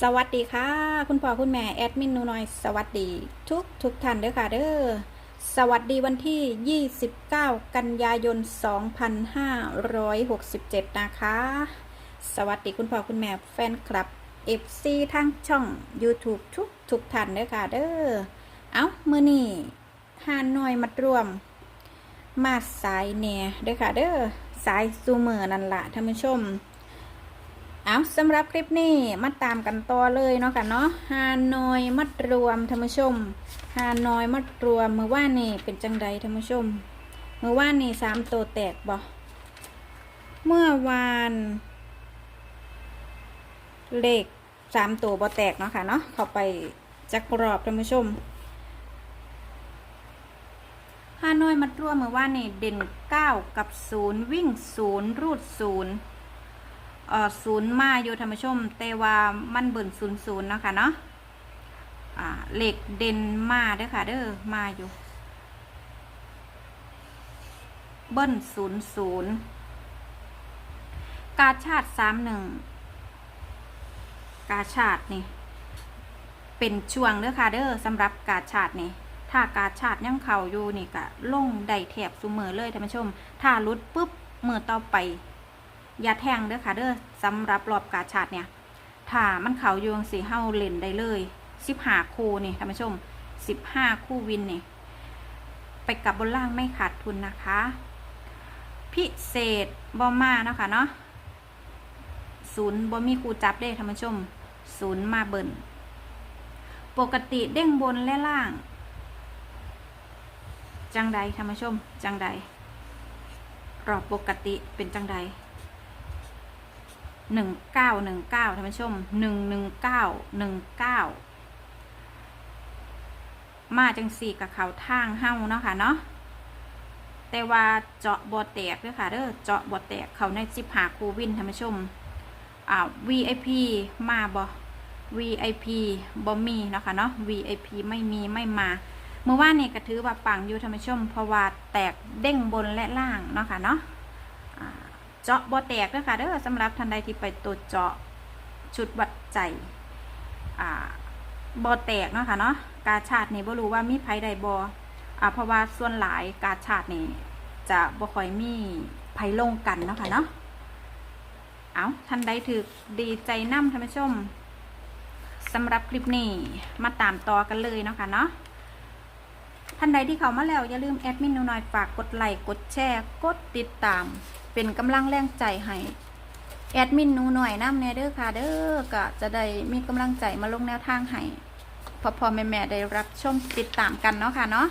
สวัสดีค่ะ คุณพ่อคุณแม่แอดมินนูน้อยสวัสดี ทุกทุกท่านเด้อค่ะเด้อสวัสดีวันที่ 29 กันยายน 2567 นะคะ สวัสดีคุณพ่อคุณแม่แฟนคลับ FC ทางช่อง YouTube ทุกทุกท่านเด้อค่ะเด้อเอามือนี่หาหน่อยมัดรวม มาสายเน่เด้อค่ะเด้อสายซูเมอร์นั่นละท่านผู้ชม เอาสำหรับคลิปนี้มาตามกันต่อเลยเนาะค่ะเนาะฮานอยมัดรวมท่านผู้ชมฮานอยมัดรวมเมื่อว่านนี่เป็นจังใดท่านผู้ชม เมื่อว่านนี่สามตัวแตกบ่เมื่อวานเลขสามตัวบ่แตกเนาะค่ะเนาะเข้าไปจักรอบท่านผู้ชมฮานอยมัดรวมเมื่อว่านนี่เด่นเก้ากับศูนย์วิ่งศูนย์รูดศูนย์ ศูนย์มาอยู่ธรรมชมแต่ว่ามันเบิ่นศูนย์ศูนย์เนาะค่ะเนาะเหล็กเด่นมาเด้อค่ะ เด้อมาอยู่ เบิ้ลศูนย์ศูนย์กาชาติสามหนึ่งกาชาตินี่ เป็นช่วงเด้อค่ะเด้อสำหรับกาชาตินี่ถ้ากาชาติยังเข่าอยู่นี่ก็ลงได้แถบสุมือเลยท่านผู้ชม ถ้ารุดปุ๊บมือต่อไป อย่าแทงเด้อค่ะเด้อสำหรับรอบกาชาดเนี่ยถ้ามันเขาโยงสีเฮาเล่นได้เลยสิบห้าคู่นี่ท่านผู้ชมสิบห้าคู่วินนี่ไปกับบนล่างไม่ขาดทุนนะคะ พิเศษบอมมาเนาะค่ะเนาะศูนย์บอมีครูจับได้ท่านผู้ชมศูนย์มาเบิ่นปกติเด้งบนและล่าง จังใดท่านผู้ชม จังใดรอบปกติเป็นจังใด หนึ่งเก้าหนึ่งเก้าท่านผู้ชมหนึ่งหนึ่งเก้าหนึ่งเก้ามาจังสี่กับเขาทางเฮ้าเนาะค่ะเนาะแต่ว่าเจาะบอแตกด้วยค่ะเด้อเจาะบอแตกเขาในจิบหาคูวินท่านผู้ชมอ่า VIP มาบอ VIP บอมีเนาะค่ะเนาะ VIP ไม่มีไม่มาเมื่อวานนี่ก็ถือว่าปังอยู่ท่านผู้ชมเพราะว่าแตกเด้งบนและล่างเนาะค่ะเนาะ เจาะบ่แตกเด้อค่ะเด้อสำหรับท่านใดที่ไปตัวจเจาะชุดวัดใจอ่าบ่แตกเนาะค่ะเนาะกาชาตินี่บ่รู้ว่ามีไผใดบ่อ่าเพราะว่าส่วนหลายกาชาตินี่จะบ่ค่อยมีไผลงกันเนาะค่ะเนาะเอาท่านใดถือดีใจนำท่านผู้ชมสำหรับคลิปนี้มาตามต่อกันเลยเนาะค่ะเนาะ ท่านใดที่เข้ามาแล้ว อย่าลืมแอดมินหนูน้อยฝากกดไลค์กดแชร์กดติดตาม เป็นกำลังแรงใจให้แอดมินหนูหน่อยน้ำแน่เด้อค่ะเด้อก็จะได้มีกำลังใจมาลงแนวทางให้พอพอแม่แม่ได้รับชมติดตามกันเนาะค่ะเนาะ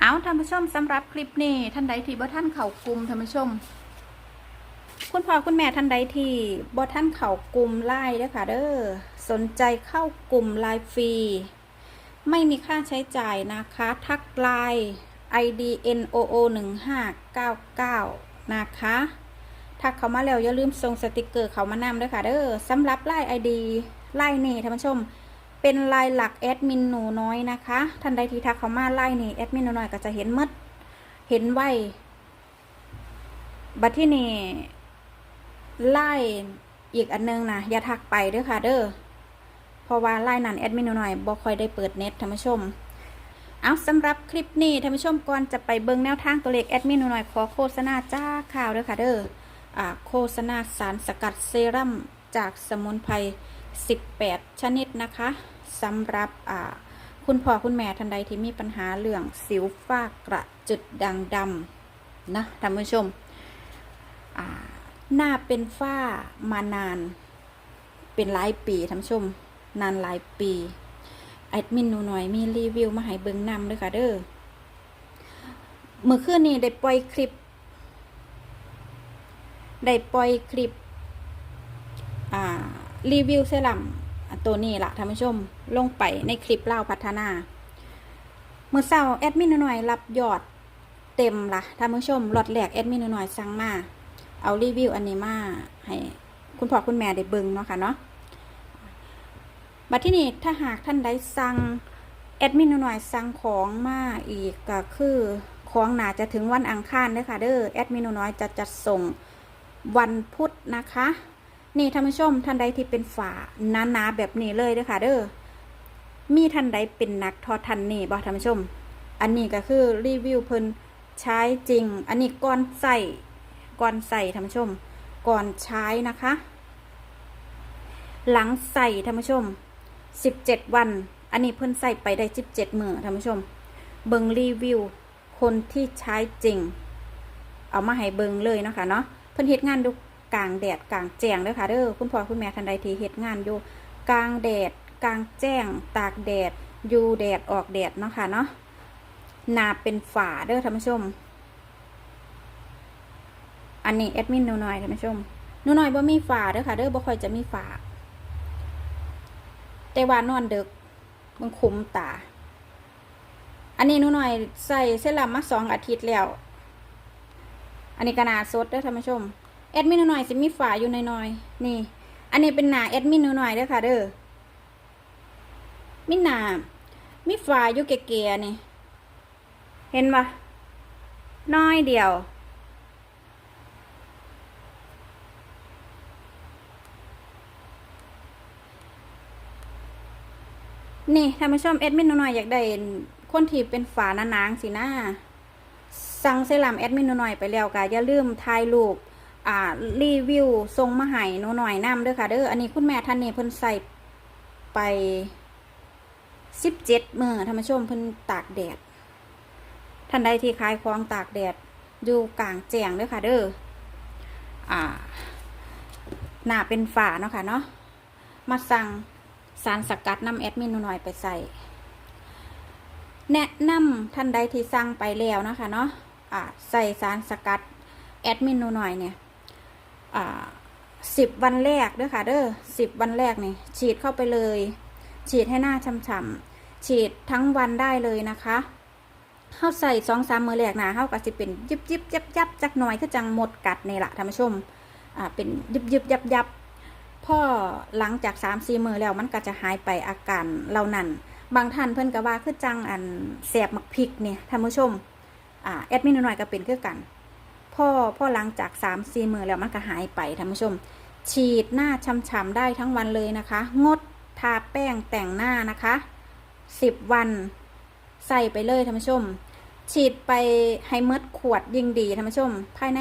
เอาท่านผู้ชมสำหรับคลิปนี้ท่านใดที่บ่ท่านเข่ากลุ่มท่านผู้ชม คุณพ่อคุณแม่ท่านใดที่บ่ท่านเข่ากลุ่มไล่เด้อค่ะเด้อสนใจเข้ากลุ่มไลน์ฟรี ไม่มีค่าใช้จ่ายนะคะ ทักไลน์ ID NOO 1599 นะคะถ้าเขามาแล้วอย่าลืมส่งสติกเกอร์เขามานำด้วยค่ะเด้อสำหรับไลน์ ID ไลน์นี่ท่านผู้ชม เป็นไลน์หลักแอดมินหนูน้อยนะคะท่านใดที่ทักเขามาไลน์นี่แอดมินหนูน้อยก็จะเห็นมดเห็นไวบัดที่นี่ไล่อีกอันนึงนะอย่าทักไปเด้อค่ะเด้อ ราะว่าไล่นั่นแอดมินหนูน้อยบ่ค่อยได้เปิดเน็ตท่านผู้ชมเอาสำหรับคลิปนี้ท่านผู้ชมก่อนจะไปเบิ่งแนวทางตัวเลขแอดมินหน่อยขอโฆษณาจ้าข่าวเด้อค่ะเด้ออโฆษณาสารสกัดเซรั่มจากสมุนไพร 18 ชนิดนะคะสำหรับคุณพ่อคุณแม่ท่านใดที่มีปัญหาเรื่องสิวฝ้ากระจุดด่างดำนะท่านผู้ชมหน้าเป็นฝ้ามานานเป็นหลายปีท่านผู้ชม นานหลายปีแอดมินหนูหน่อยมีรีวิวมาให้เบิ่งนำด้วยค่ะเด้อเมื่อคืนนี้ได้ปล่อยคลิป ได้ปล่อยคลิป อ่า รีวิวเซรั่มตัวนี้ล่ะท่านผู้ชม ลงไปในคลิปเล่าพัฒนา เมื่อเช้าแอดมินหนูหน่อยรับยอดเต็มละท่านผู้ชมหลอดแหลกแอดมินหนูหน่อยสั่งมา เอารีวิวอันนี้มาให้คุณพ่อคุณแม่ได้เบิ่งเนาะค่ะเนาะ บัดที่นี่ถ้าหากท่านใดสั่งแอดมินหน่อยสั่งของมาอีกก็คือของหนาจะถึงวันอังคารเด้อค่ะเด้อแอดมินน้อยจะจัดส่งวันพุธนะคะ นี่ท่านผู้ชมท่านใดที่เป็นฝาหนาๆแบบนี้เลยเด้อค่ะเด้อมีท่านใดเป็นนักทอทันนี่บ่ท่านผู้ชม อันนี้ก็คือรีวิวเพิ่นใช้จริง อันนี้ก่อนใส่ก่อนใส่ท่านผู้ชม ก่อนใช้นะคะ หลังใส่ท่านผู้ชม 17วัน อันนี้เพิ่นใส่ไปได้17มือท่านผู้ชม เบิงรีวิว คนที่ใช้จริง เอามาให้เบิงเลยเนาะคะเนาะเพิ่นเฮ็ดงานดูกลางแดดกลางแจ้งเด้อค่ะเด้อคุณพ่อคุณแม่ท่านใดที่เฮ็ดงานอยู่กลางแดดกลางแจ้ง ตากแดดอยู่แดดออกแดดเนาะค่ะเนาะหนาเป็นฝาเด้อท่านผู้ชม อันนี้แอดมินนูน้อยท่านผู้ชมนูน้อยบ่มีฝาเด้อค่ะเด้อบ่ค่อยจะมีฝา แต่ว่านอนดึกมันคุมตา อันนี้หนูหน่อยใส่เซรั่มมาสองอาทิตย์แล้ว อันนี้กระนาสดด้อท่านผู้ชมแอดมินหนูหน่อยสิมีฝาอยู่หน้อยๆนี่ อันนี้เป็นหนาแอดมินหนูหน่อยด้อค่ะ เด้อมีหนามีฝาอยู่เก๋ๆนี่ เห็นปะน้อยเดียว นี่ท่านผู้ชมแอดมินหนูหน่อยอยากได้คนที่เป็นฝาหนางๆสินะสั่งเซรั่มแอดมินหนูหน่อยไปแล้วก็อย่าลืมถ่ายรูปอ่ารีวิวส่งมาให้หนูหน่อยนํเด้อค่ะเด้ออันนี้คุณแม่ท่านนี้เพิ่นใส่ไปสิบเจ็ดมือท่านผู้ชมเพิ่นตากแดด ท่านใดที่ขายของตากแดดอยู่กลางแจ้งเด้อค่ะเด้ออ่าหน้าเป็นฝาเนาะค่ะเนาะมาสั่ง สารสกัดน้ำแอดมินหน่อยไปใส่แนะนำท่านใดที่สั่งไปแล้วนะคะเนาะะใส่สารสกัดแอดมินหน่อยเนี่ยสิบวันแรกเด้วยค่ะเด้อสิบวันแรกนี่ฉีดเข้าไปเลย ฉีดให้หน้าช่ำๆฉีดทั้งวันได้เลยนะคะเข้าใส่สองสามมือแรกนะเข้ากับสิเป็นยิบยิบยับยับจักหน่อยคือจังหมดกัดในละท่านผู้ชมอ่าเป็นยิบยิบยับยับ พ่อหลังจากสามสี่มือแล้วมันก็จะหายไปอาการเหล่านั้น บางท่านเพิ่นก็ว่าคือจังอันแสบมักพริกเนี่ยท่านผู้ชมอ่าแอดมินหน่อยก็เป็นคือกันพ่อพ่อหลังจากสามสี่มือแล้วมันก็หายไปท่านผู้ชม ฉีดหน้าช้ำๆได้ทั้งวันเลยนะคะ งดทาแป้งแต่งหน้านะคะสิบวันใส่ไปเลยท่านผู้ชม ฉีดไปให้เมดขวดยิ่งดีท่านผู้ชม ภายใน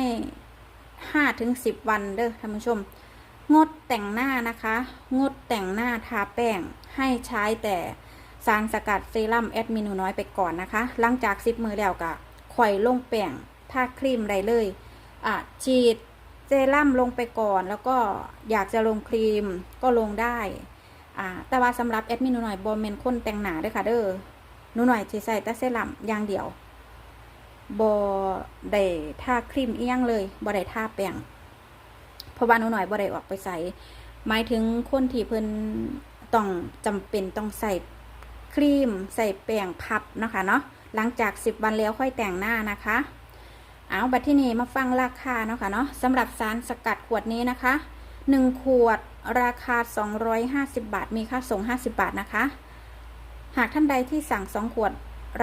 ห้าถึงสิบวันเด้อท่านผู้ชม งดแต่งหน้านะคะ งดแต่งหน้าทาแป้งให้ใช้แต่สารสกัดเซรั่มแอดมินูน้อยไปก่อนนะคะ หลังจากซิปมือแล้วก็ข่อยลงแป้งทาครีมได้เลยอะฉีดเซรั่มลงไปก่อนแล้วก็อยากจะลงครีมก็ลงได้อ่าแต่ว่าสำหรับแอดมินูน้อยบอมเมนคนแต่งหนาด้วยค่ะเด้อหนูหน่อยที่ใส่แต่เซรั่มอย่างเดียวบอได้ทาครีมเอียงเลยบอได้ทาแป้ง เพราะว่าหนูหน่อยบ่ได้ออกไปใส่หมายถึงคนที่เพิ่นต้องจำเป็นต้องใส่ครีม ใส่แป้งพับนะคะเนาะหลังจากสิบวันแล้วค่อยแต่งหน้านะคะ เอาบัดที่นี่มาฟังราคาเนาะค่ะเนาะสำหรับสารสกัดขวดนี้นะคะหนึ่งขวดราคา 250 บาท มีค่าส่ง 50 บาทนะคะ หากท่านใดที่สั่ง 2 ขวด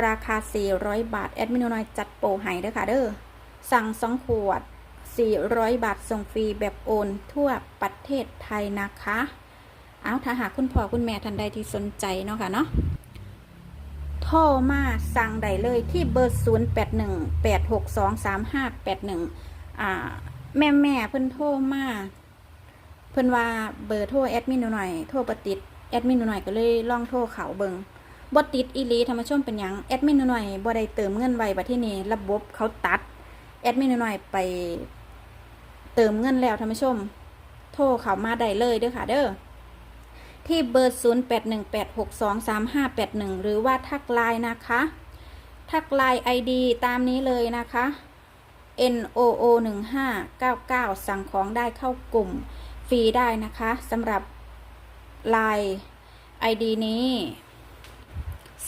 ราคา 400 บาท แอดมินน้อยจัดโปรให้เด้อค่ะเด้อสั่ง 2 ขวด 400 บาท ส่งฟรีแบบโอน ทั่วประเทศไทยนะคะ เอาถ้าหากคุณพ่อคุณแม่ท่านใดที่สนใจเนาะค่ะเนาะโทรมาสั่งได้เลยที่เบอร์ 0 8 1 8 6 2 3 5 8 1อ่าแม่แม่เพิ่นโทรมาเพิ่นว่าเบอร์โทรแอดมินหน่อยโทรประติดแอดมินหน่อยก็เลยลองโทรเขาเบิงบ่ติดอีลีธรรมชมเป็นยังแอดมินหน่อยบ่ได้เติมเงินไว้บัดที่นี้ระบบเขาตัดแอดมินหน่อยไป เติมเงินแล้วท่านผู้ชม โทรเข้ามาได้เลยเด้อค่ะเด้อที่เบอร์ 0818623581 หรือว่าทักไลน์นะคะ ทักไลน์ ID ตามนี้เลยนะคะ NOO 1599สั่งของได้เข้ากลุ่มฟรีได้นะคะสำหรับไลน์ ID นี้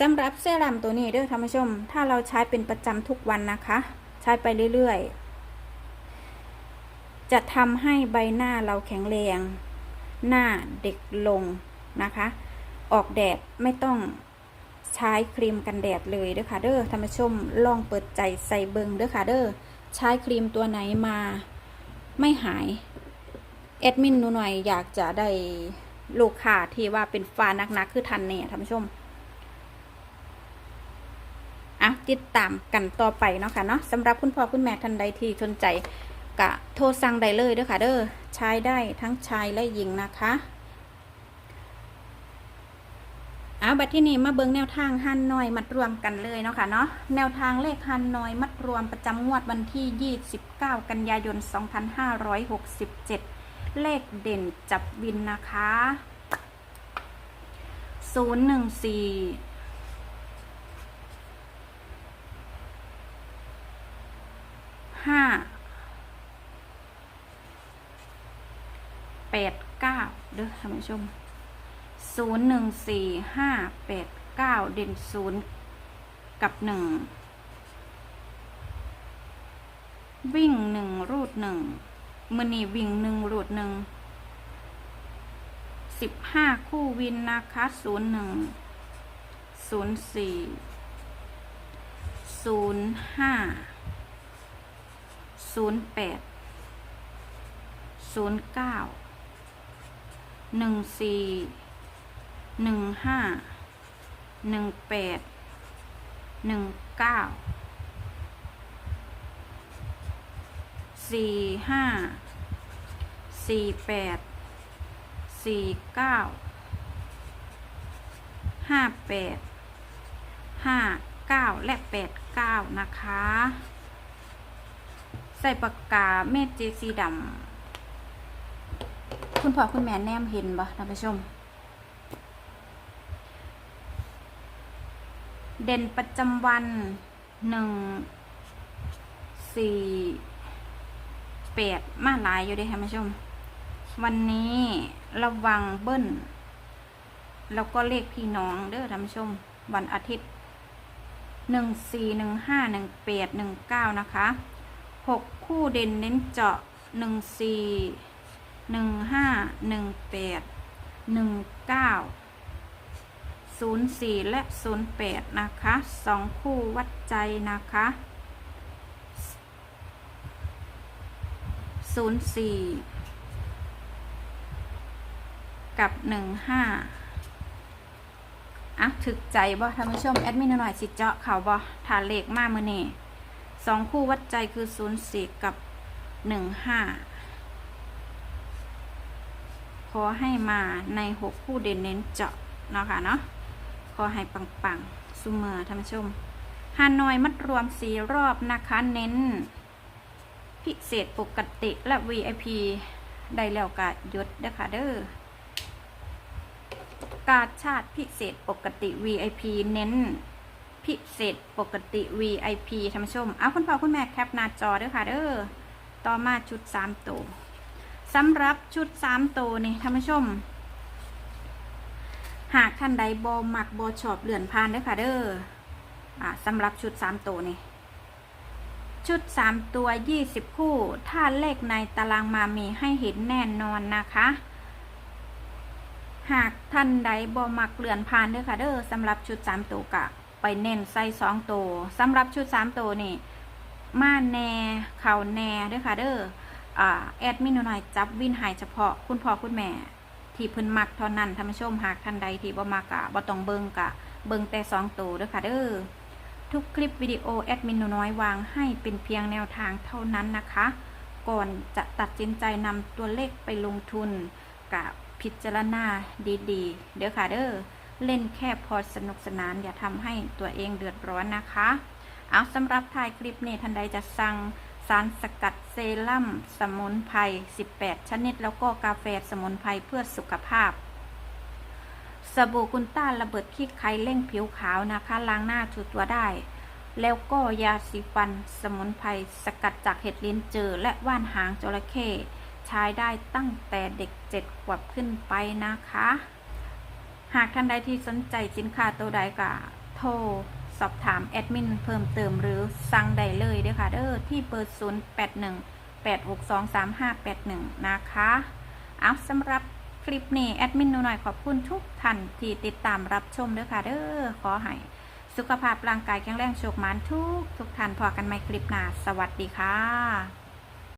สำหรับเซรั่มตัวนี้เด้อท่านผู้ชม ถ้าเราใช้เป็นประจำทุกวันนะคะ ใช้ไปเรื่อยๆ จะทำให้ใบหน้าเราแข็งแรง หน้าเด็กลงนะคะ ออกแดดไม่ต้องใช้ครีมกันแดดเลยเด้อค่ะเด้อท่านผู้ชมลองเปิดใจใส่เบิงเด้อค่ะเด้อใช้ครีมตัวไหนมาไม่หายแอดมินหนูหน่อยอยากจะได้ลูกค้าที่ว่าเป็นฟ้านักๆคือทันเนี่ยท่านผู้ชมอะติดตามกันต่อไปเนาะค่ะเนาะสำหรับคุณพ่อคุณแม่ท่านใดที่สนใจ กะโทรสั่งได้เลยเด้อค่ะเด้อใช้ได้ทั้งชายและหญิงนะคะเอาบัดที่นี่มาเบิ้งแนวทางหันน้อยมัดรวมกันเลยเนาะค่ะเนาะแนวทางเลขหันน้อยมัดรวมประจำงวดวันที่ 29 กันยายน 2567 เลขเด่นจับวินนะคะ 014 5 แปดเก้าเด้อท่านผู้ชมศูนย์หนึ่งสี่ห้าแปดเก้าเด่นศูนย์กับหนึ่งวิ่งหนึ่งรูดหนึ่งมือนีวิ่งหนึ่งรูดหนึ่งสิบห้าคู่วินนะคะศูนย์หนึ่งศูนย์สี่ศูนย์ห้าศูนย์แปดศูนย์เก้า หนึ่งสี่หนึ่งห้าหนึ่งแปดหนึ่งเก้าสี่ห้าสี่แปดสี่เก้าห้าแปดห้าเก้าและแปดเก้านะคะ ใส่ปากกาเมจิกสีดำ คุณพ่อคุณแม่แนมเห็นปะท่านผู้ชม เด่นประจำวันหนึ่งสี่แปดมาหลายอยู่ด้ท่านผู้ชม วันนี้ระวังเบิ้ลแล้วก็เลขพี่น้องเด้อท่านผู้ชม วันอาทิตย์หนึ่งสี่หนึ่งห้าหนึ่งแปดหนึ่งเก้านะคะหกคู่เด่นเน้นเจาะหนึ่งสี่ หนึ่งห้าหนึ่งแปดหนึ่งเก้าศูนย์สี่และศูนย์แปดนะคะสองคู่วัดใจนะคะศูนย์สี่กับหนึ่งห้าอะถึกใจบ่ท่านผู้ชม แอดมินหน่อยสิเจาะเขาบ่ทาเลขมาเมื่อนี่สองคู่วัดใจคือศูนย์สี่กับหนึ่งห้า อให้มาในหกคู่เด่นเน้นเจาะเนาะค่ะเนาะขอให้ปังๆซุเมอร์ท่านผู้ชมฮานอยมัดรวมสีรอบนะคะเน้น พิเศษปกติและ VIP ได้แล้วกะยศเด้อค่ะเด้อกาชาติพิเศษปกติ VIP เน้น พิเศษปกติ VIP ท่านผู้ชม เอาคุณพ่อคุณแม่แคปหน้าจอเด้อค่ะเด้อ ต่อมาชุด3ตัว สำหรับชุด3ตัวนี่ท่านผู้ชม หากท่านใดบอมักบอชอบเลื่อนผ่านเด้ค่ะเด้ออ่าสำหรับชุด3ตัวนี่ชุด3ตัว20คู่ ถ้าเลขในตารางมามีให้เห็นแน่นอนนะคะหากท่านใดบอมักเลื่อนผ่านเด้อค่ะเด้อสำหรับชุด3ตัวกะ ไปเน้นใส่สองตัวสำหรับชุดสามตัวนี่มาแน่เข่าแน่เด้อค่ะเด้อ แอดมินหน่อยจับวินหายเฉพาะคุณพ่อคุณแม่ที่เพิ่นมักเท่านั้นท่านผู้ชมหากท่านใดที่บ่มักกะบ่ต้องเบิ่งกะเบิ่งแต่สองตัวเด้อค่ะเด้อทุกคลิปวิดีโอแอดมินน้อยวางให้เป็นเพียงแนวทางเท่านั้นนะคะ ก่อนจะตัดสินใจนำตัวเลขไปลงทุนกับพิจารณาดีๆ เด้อค่ะเด้อเล่นแค่พอสนุกสนานอย่าทำให้ตัวเองเดือดร้อนนะคะ เอาสำหรับถ่ายคลิปนี้ท่านใดจะสั่ง สารสกัดเซรั่มสมุนไพร 18 ชนิด แล้วก็กาแฟสมุนไพรเพื่อสุขภาพ สบู่กุนต้าระเบิดขี้ไคเร่งผิวขาวนะคะ ล้างหน้าถูตัวได้ แล้วก็ยาสีฟันสมุนไพรสกัดจากเห็ดลิ้นเจอและว่านหางจระเข้ใช้ได้ตั้งแต่เด็กเจ็ดขวบขึ้นไปนะคะ หากท่านใดที่สนใจสินค้าตัวใดก็โทร สอบถามแอดมินเพิ่มเติมหรือสั่งได้เลยเด้อค่ะเด้อที่เบอร์0 8 1 8 6 2 3 5 8 1นะคะเอาสำหรับคลิปนี้แอดมินหนูหน่อยขอบคุณทุกท่านที่ติดตามรับชมเด้อค่ะเด้อขอให้สุขภาพร่างกายแข็งแรงโชคมานทุกทุกท่านพอกันใหม่คลิปหน้าสวัสดีค่ะ